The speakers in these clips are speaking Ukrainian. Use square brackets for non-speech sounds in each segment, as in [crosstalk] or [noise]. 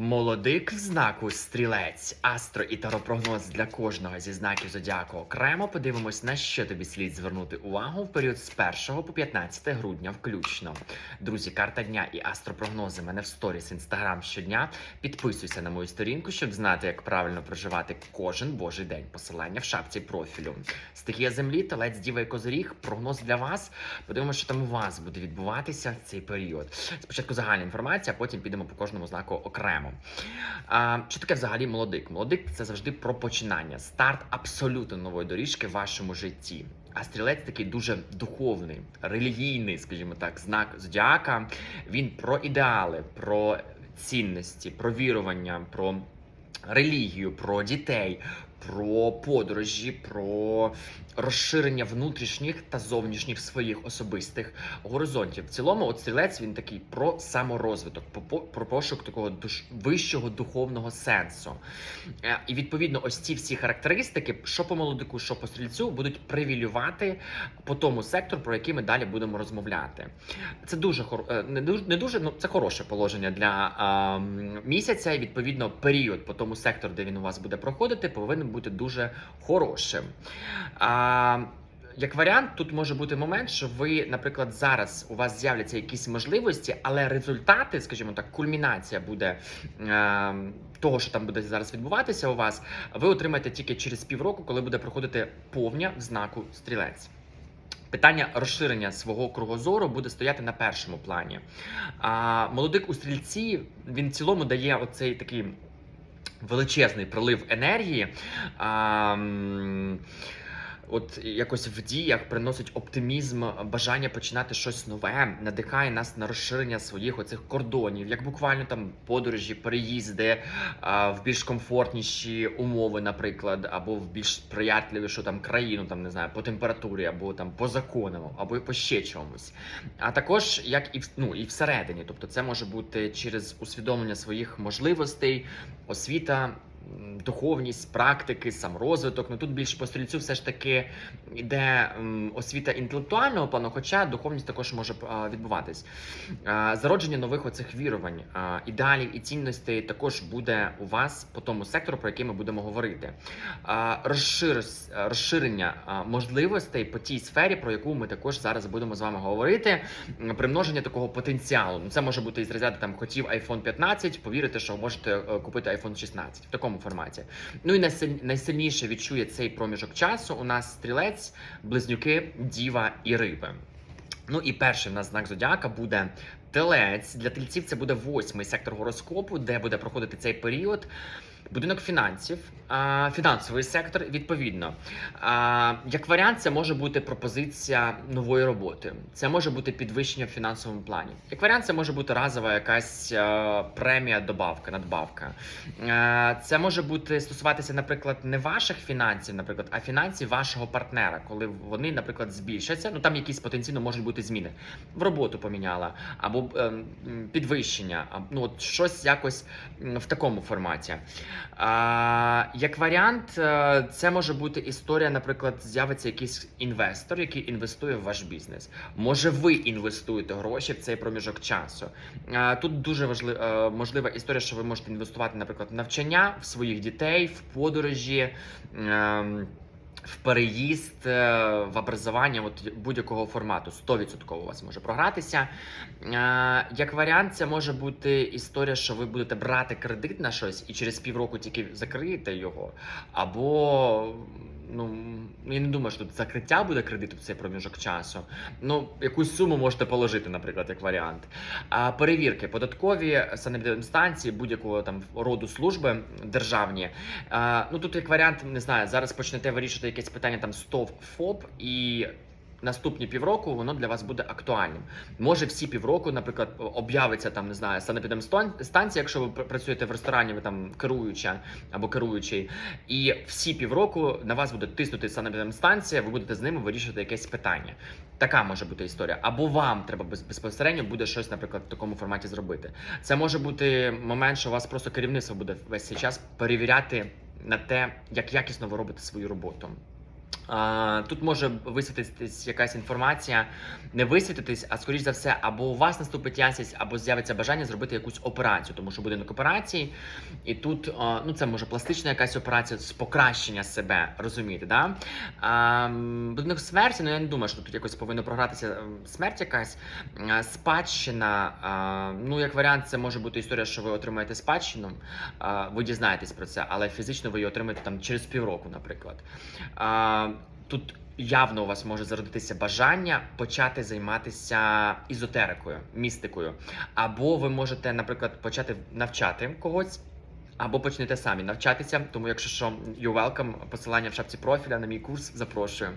Молодик в знаку стрілець, астро і таропрогноз для кожного зі знаків зодіаку окремо подивимось, на що тобі слід звернути увагу в період з 1 по 15 грудня включно. Друзі, карта дня і астропрогнози мене в сторіс інстаграм щодня. Підписуйся на мою сторінку, щоб знати, як правильно проживати кожен божий день. Посилання в шапці профілю. Стихія землі, телець, діва і козиріг. Прогноз для вас. Подивимося, що там у вас буде відбуватися в цей період. Спочатку загальна інформація, потім підемо по кожному знаку окремо. А, що таке взагалі молодик? Молодик це завжди про починання, старт абсолютно нової доріжки в вашому житті. А стрілець такий дуже духовний, релігійний, скажімо так, знак зодіака. Він про ідеали, про цінності, про вірування, про релігію, про дітей, про подорожі, про розширення внутрішніх та зовнішніх своїх особистих горизонтів. В цілому, от стрілець він такий про саморозвиток, про пошук такого вищого духовного сенсу. Е, І відповідно, ось ці всі характеристики, що по молодику, що по стрільцю, будуть привілювати по тому сектору, про який ми далі будемо розмовляти. Це дуже е, не дуже, не дуже ну це хороше положення для місяця. І відповідно період по тому сектору, де він у вас буде проходити, повинен бути дуже хорошим. А, як варіант, тут може бути момент, що ви, наприклад, зараз у вас з'являться якісь можливості, але результати, скажімо так, кульмінація буде е, того, що там буде зараз відбуватися у вас, ви отримаєте тільки через півроку, коли буде проходити повня в знаку стрілець. Питання розширення свого кругозору буде стояти на першому плані. А молодик у стрільці він в цілому дає оцей такий величезний прилив енергії. А, От якось в діях приносить оптимізм, бажання починати щось нове, надихає нас на розширення своїх оцих кордонів, як буквально там подорожі, переїзди а, в більш комфортніші умови, наприклад, або в більш сприятливішу там країну, там не знаю, по температурі, або там по законам, або по ще чомусь. А також як і в ну і всередині, тобто це може бути через усвідомлення своїх можливостей, освіта. Духовність, практики, саморозвиток. Ну тут більше по стрільцю все ж таки йде освіта інтелектуального плану, хоча духовність також може відбуватись. Зародження нових оцих вірувань, ідеалів і цінностей також буде у вас по тому сектору, про який ми будемо говорити. Розшир- Розширення можливостей по тій сфері, про яку ми також зараз будемо з вами говорити. Примноження такого потенціалу. Ну, це може бути із розряду там хотів iPhone 15, повірите, що можете е, купити iPhone 16 в такому форматі. Ну і найсиль- найсильніше відчує цей проміжок часу. У нас стрілець, близнюки, діва і риби. Ну і перший в нас знак зодіака буде телець. Для тельців це буде восьмий сектор гороскопу, де буде проходити цей період. Будинок фінансів, фінансовий сектор, відповідно. Як варіант, це може бути пропозиція нової роботи. Це може бути підвищення в фінансовому плані. Як варіант, це може бути разова якась премія, добавка, надбавка. Це може бути стосуватися, наприклад, не ваших фінансів, наприклад, а фінансів вашого партнера, коли вони, наприклад, збільшаться. Ну там якісь потенційно можуть бути зміни. В роботу поміняла, або ем, підвищення, ну от щось якось в такому форматі. Як варіант, е, це може бути історія, наприклад, з'явиться якийсь інвестор, який інвестує в ваш бізнес. Може, ви інвестуєте гроші в цей проміжок часу. Тут дуже важлива можлива історія, що ви можете інвестувати, наприклад, в навчання в своїх дітей, в подорожі. В переїзд, е, в образування от будь-якого формату 100% у вас може програтися. Е, Як варіант, це може бути історія, що ви будете брати кредит на щось і через півроку тільки закриєте його. Або ну я не думаю, що тут закриття буде кредиту в цей проміжок часу. Ну, якусь суму можете положити, наприклад, як варіант. А перевірки податкові санепідемстанції будь-якого там роду служби державні. А, ну тут як варіант, не знаю, зараз почнете вирішувати якесь питання там СТОВ, ФОП і. Наступні півроку воно для вас буде актуальним. Може, всі півроку, наприклад, об'явиться там, не знаю, санепідемстанція, якщо ви працюєте в ресторані, ви там керуюча або керуючий, і всі півроку на вас буде тиснути санепідемстанція, ви будете з ними вирішувати якесь питання. Така може бути історія. Або вам треба безпосередньо буде щось, наприклад, в такому форматі зробити. Це може бути момент, що вас просто керівництво буде весь цей час перевіряти на те, як якісно ви робите свою роботу. Тут може висвітитись якась інформація, не висвітитись, а скоріш за все, або у вас наступить ясність, або з'явиться бажання зробити якусь операцію, тому що будинок операції, і тут ну це може пластична якась операція з покращення себе, розумієте, да? А, будинок смерті, ну я не думаю, що тут якось повинно програтися смерть якась. Спадщина, а, ну як варіант, це може бути історія, що ви отримаєте спадщину, а, ви дізнаєтесь про це, але фізично ви її отримаєте там через півроку, наприклад. А, Тут явно у вас може зародитися бажання почати займатися ізотерикою, містикою. Або ви можете, наприклад, почати навчати когось. Або почнете самі навчатися, тому якщо що, you're welcome, посилання в шапці профіля на мій курс запрошую.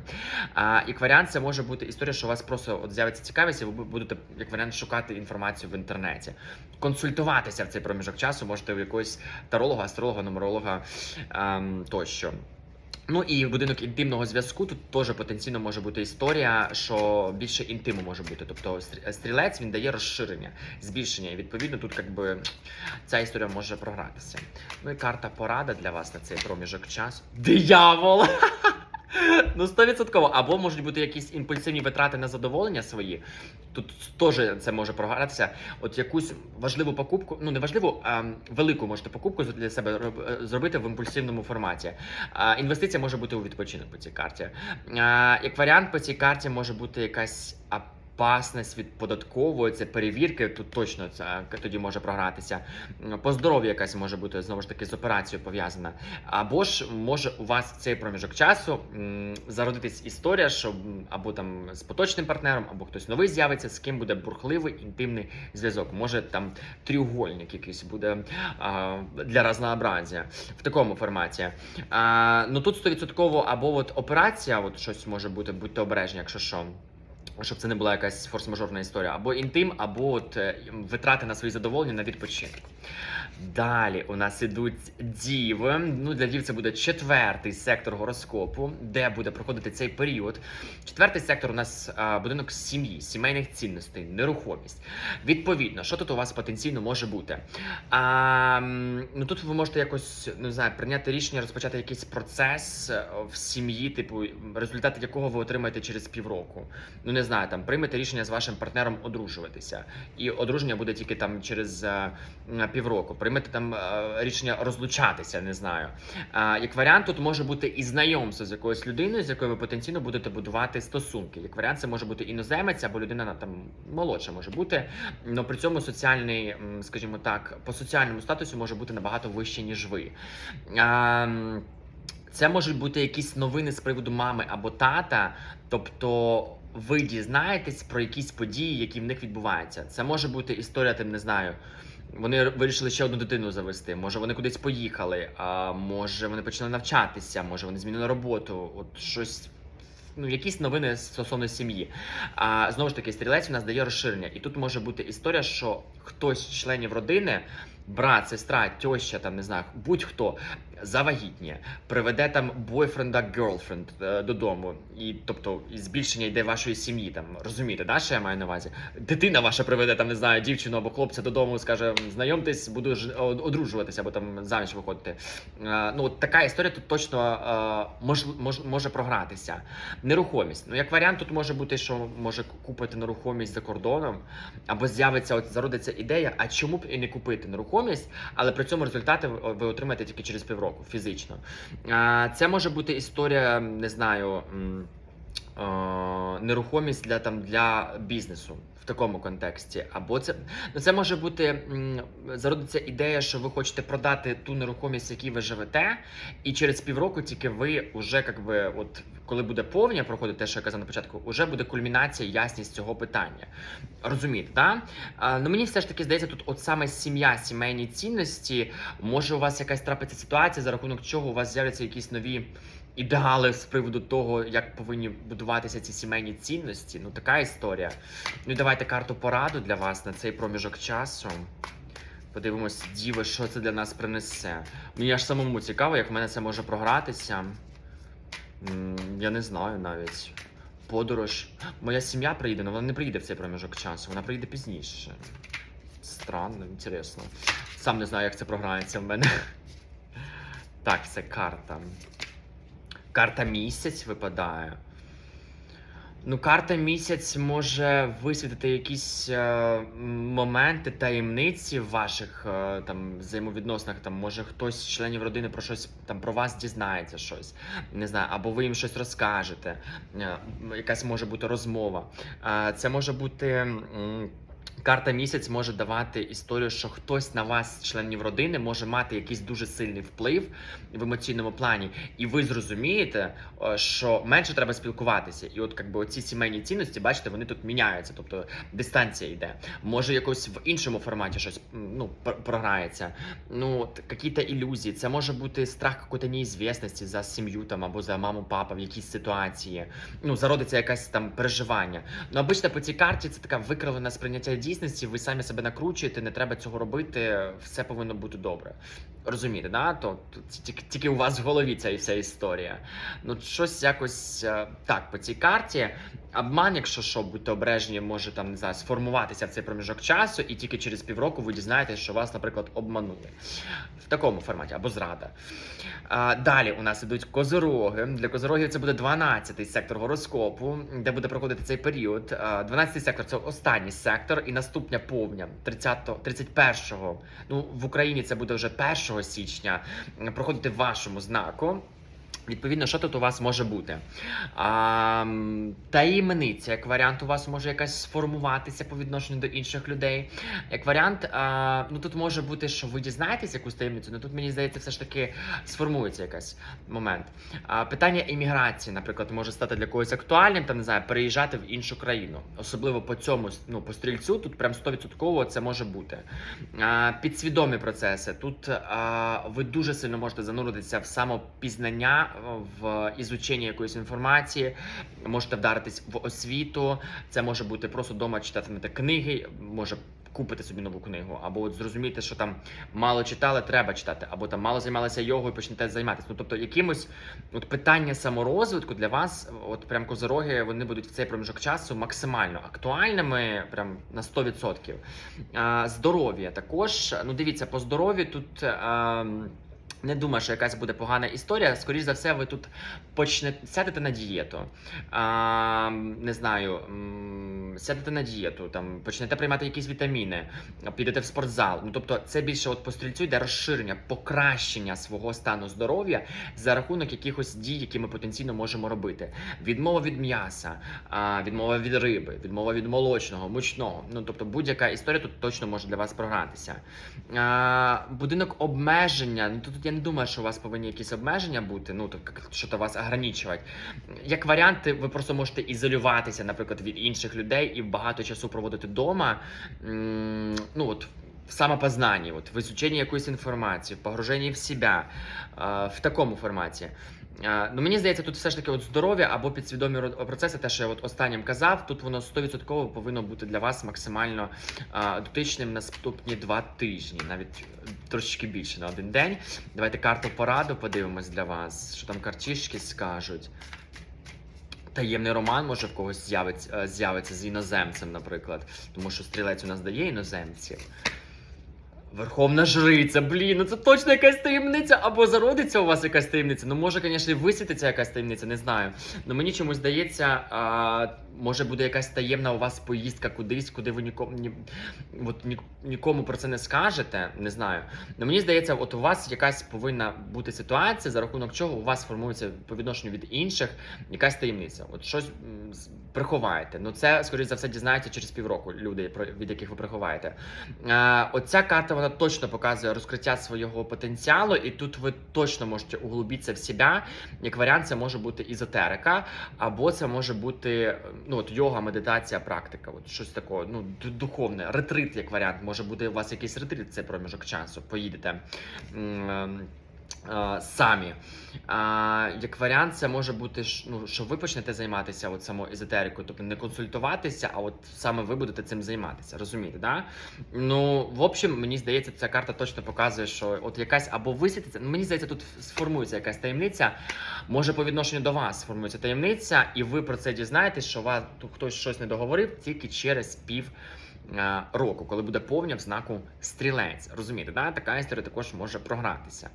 А, як варіант, це може бути історія, що у вас просто от з'явиться цікавість, і ви будете як варіант шукати інформацію в інтернеті, консультуватися в цей проміжок часу, можете у якогось таролога, астролога, нумеролога ем, тощо. Ну і будинок інтимного зв'язку тут теж потенційно може бути історія, що більше інтиму може бути. Тобто стрі- стрілець він дає розширення, збільшення. І відповідно тут якби ця історія може програтися. Ну і карта порада для вас на цей проміжок часу. Диявол! [laughs] [laughs] Ну, 100%. Або можуть бути якісь імпульсивні витрати на задоволення свої. Тут теж це може програтися. От якусь важливу покупку, ну не важливу, а велику можете покупку для себе е, зробити в імпульсивному форматі. Інвестиція може бути у відпочинок по цій карті. Як варіант, по цій карті може бути якась опасність від податкової, це перевірки. Тут точно це е, тоді може програтися. По здоров'ю якась може бути знову ж таки з операцією пов'язана. Або ж може у вас в цей проміжок часу зародитись історія, що або там з поточним партнером, або хтось новий з'явиться, з ким буде бурхливий інтимний зв'язок. Може там тріугольник якийсь буде а, для разнообразія в такому форматі. А, ну тут 100% або от операція, от щось може бути, будьте обережні, якщо що. Щоб це не була якась форс-мажорна історія, або інтим, або от е, витрати на свої задоволення на відпочинок. Далі у нас ідуть діви. Ну для дів це буде четвертий сектор гороскопу, де буде проходити цей період. Четвертий сектор у нас а, будинок сім'ї, сімейних цінностей, нерухомість. Відповідно, що тут у вас потенційно може бути? А, ну тут ви можете якось не знаю, прийняти рішення, розпочати якийсь процес е, в сім'ї, типу, результати якого ви отримаєте через півроку. Ну не знаю, там приймете рішення з вашим партнером одружуватися, і одруження буде тільки там через е, м, півроку. Приймете там е, рішення розлучатися, не знаю. Як варіант, тут може бути і знайомство з якоюсь людиною, з якою ви потенційно будете будувати стосунки. Як варіант, це може бути іноземець або людина там молодша може бути, але при цьому соціальний, скажімо так, по соціальному статусу може бути набагато вище, ніж ви. Це можуть бути якісь новини з приводу мами або тата, тобто ви дізнаєтесь про якісь події, які в них відбуваються. Це може бути історія, тим не знаю. Вони вирішили ще одну дитину завести. Може, вони кудись поїхали, а може вони почали навчатися, може вони змінили роботу. От щось. Ну, якісь новини стосовно сім'ї. А знову ж таки, стрілець у нас дає розширення. І тут може бути історія, що хтось з членів родини, брат, сестра, тьоща, там не знаю, будь-хто завагітніє, приведе там бойфренда, герлфренд е, додому. І тобто і збільшення йде вашої сім'ї. Там розумієте, да, що я маю на увазі? Дитина ваша приведе там, не знаю, дівчину або хлопця додому, скаже: знайомтесь, буду одружуватися або там заміж виходити. Е, ну, от така історія тут точно е, мож, мож, може програтися. Нерухомість. Ну, як варіант, тут може бути, що може купити нерухомість за кордоном, або з'явиться, от зародиться ідея, а чому б і не купити нерухомість, але при цьому результати ви отримаєте тільки через півроку фізично. Це може бути історія, не знаю. Нерухомість для там для бізнесу в такому контексті. Або це ну це може бути зародиться ідея, що ви хочете продати ту нерухомість, в якій ви живете, і через півроку тільки ви вже як би, от коли буде повня проходить те, що я казав на початку, вже буде кульмінація, ясність цього питання. Розумієте, да? Ну мені все ж таки здається, тут от саме сім'я, сімейні цінності. Може, у вас якась трапиться ситуація, за рахунок чого у вас з'являться якісь нові. Ідеали з приводу того, як повинні будуватися ці сімейні цінності. Ну, така історія. Ну давайте карту пораду для вас на цей проміжок часу. Подивимось, діви, що це для нас принесе. Мені аж самому цікаво, як в мене це може програтися. Я не знаю навіть. Подорож. Моя сім'я приїде, але вона не приїде в цей проміжок часу, вона приїде пізніше. Странно, інтересно. Сам не знаю, як це програється в мене. Так, це карта. Карта місяць випадає. Ну, карта місяць може висвітити якісь е, моменти, таємниці в ваших е, там взаємовідносинах. Там може хтось з членів родини про щось там про вас дізнається щось. Не знаю, або ви їм щось розкажете. Е, якась може бути розмова. Е, це може бути. м, Карта місяць може давати історію, що хтось на вас, членів родини, може мати якийсь дуже сильний вплив в емоційному плані, і ви зрозумієте, е, що менше треба спілкуватися. І от якби оці сімейні цінності, бачите, вони тут міняються, тобто дистанція йде. Може, якось в іншому форматі щось ну, програється. Ну, якісь ілюзії. Це може бути страх какої-то неізвісності за сім'ю там або за маму, папа в якійсь ситуації. Ну, зародиться якесь там переживання. Ну, обично по цій карті це така викривлена сприйняття дійсності. Ви самі себе накручуєте, не треба цього робити. Все повинно бути добре. Розумієте, да? То, тільки, у вас в голові ця вся історія. Ну, щось якось е, так по цій карті. Обман, якщо що, будьте обережні, може там не знаю, сформуватися в цей проміжок часу, і тільки через півроку ви дізнаєтесь, що вас, наприклад, обманули в такому форматі або зрада. А, далі у нас ідуть козороги. Для козорогів це буде 12-й сектор гороскопу, де буде проходити цей період. А, 12-й сектор це останній сектор, і наступня повня 30 31-го. Ну в Україні це буде вже 1 січня. Проходити в вашому знаку. Відповідно, що тут у вас може бути? А, таємниця, як варіант, у вас може якась сформуватися по відношенню до інших людей. Як варіант, а, ну тут може бути, що ви дізнаєтесь якусь таємницю, але тут мені здається, все ж таки сформується якийсь момент. А, питання імміграції, наприклад, може стати для когось актуальним, там не знаю, переїжджати в іншу країну. Особливо по цьому ну, по стрільцю, тут прям 100% це може бути. А, підсвідомі процеси. Тут а, ви дуже сильно можете зануритися в самопізнання, в ізучення якоїсь інформації, можете вдаритись в освіту. Це може бути просто вдома читатимете книги, може. Купити собі нову книгу, або от зрозуміти, що там мало читали, треба читати, або там мало займалися йогою, почнете займатися. Ну тобто, якимось от питання саморозвитку для вас, от прям козороги, вони будуть в цей проміжок часу максимально актуальними, прям на 100%. А, здоров'я також. Ну, дивіться, по здоров'ю тут. А, не думаю, що якась буде погана історія. Скоріше за все, ви тут почнете сядете на дієту. А, не знаю, сядете на дієту, там почнете приймати якісь вітаміни, підете в спортзал. Ну тобто, це більше от по стрільцю йде розширення, покращення свого стану здоров'я за рахунок якихось дій, які ми потенційно можемо робити. Відмова від м'яса, відмова від риби, відмова від молочного, мучного. Ну тобто, будь-яка історія тут точно може для вас програтися. А, будинок обмеження. Ну тут я не думаю, що у вас повинні якісь обмеження бути. Ну так що то вас ограничувати. Як варіант, ви просто можете ізолюватися, наприклад, від інших людей і багато часу проводити вдома. Ну от. В самопознанні, от в изученні якоїсь інформації, в погруженні в себе, е, в такому форматі. Е, Ну, мені здається, тут все ж таки от здоров'я або підсвідомі процеси, те, що я от останнім казав, тут воно 100% повинно бути для вас максимально е, дотичним наступні два тижні, навіть трошечки більше на один день. Давайте карту пораду подивимось для вас, що там картішки скажуть. Таємний роман може в когось е, з'явиться з іноземцем, наприклад, тому що стрілець у нас дає іноземців. Верховна жриця, блін, ну це точно якась таємниця, або зародиться у вас якась таємниця. Ну, може, звісно, висвітиться якась таємниця, не знаю. Ну мені чомусь здається, а, може буде якась таємна у вас поїздка кудись, куди ви нікому ні, от, ні, нікому про це не скажете. Не знаю. Ну мені здається, от у вас якась повинна бути ситуація, за рахунок чого у вас формується по відношенню від інших якась таємниця. От щось приховаєте. Ну це, скоріш за все, дізнаєте через півроку люди, від яких ви приховаєте. Е, оця карта вона точно показує розкриття свого потенціалу, і тут ви точно можете углубитися в себе. Як варіант, це може бути ізотерика, або це може бути ну от йога, медитація, практика. От щось такого, ну духовне, ретрит, як варіант. Може бути у вас якийсь ретрит, цей проміжок часу. Поїдете. Е, Самі. А, як варіант, це може бути, ну, що ви почнете займатися от самоезотерикою, тобто не консультуватися, а от саме ви будете цим займатися. Розумієте, да? Ну, в общем, мені здається, ця карта точно показує, що от якась або висвітиться. Ну, мені здається, тут сформується якась таємниця. Може, по відношенню до вас сформується таємниця, і ви про це дізнаєтесь, що вас хтось щось не договорив тільки через пів. Е, Року, коли буде повня в знаку стрілець, розумієте, да? така історія також може програтися.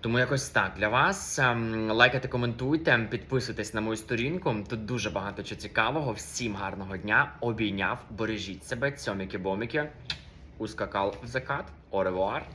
Тому якось так для вас. Ем, Лайкайте, коментуйте, підписуйтесь на мою сторінку. Тут дуже багато чого цікавого. Всім гарного дня. Обійняв, бережіть себе, цьоміки-боміки. Ускакал в закат. Оревуар.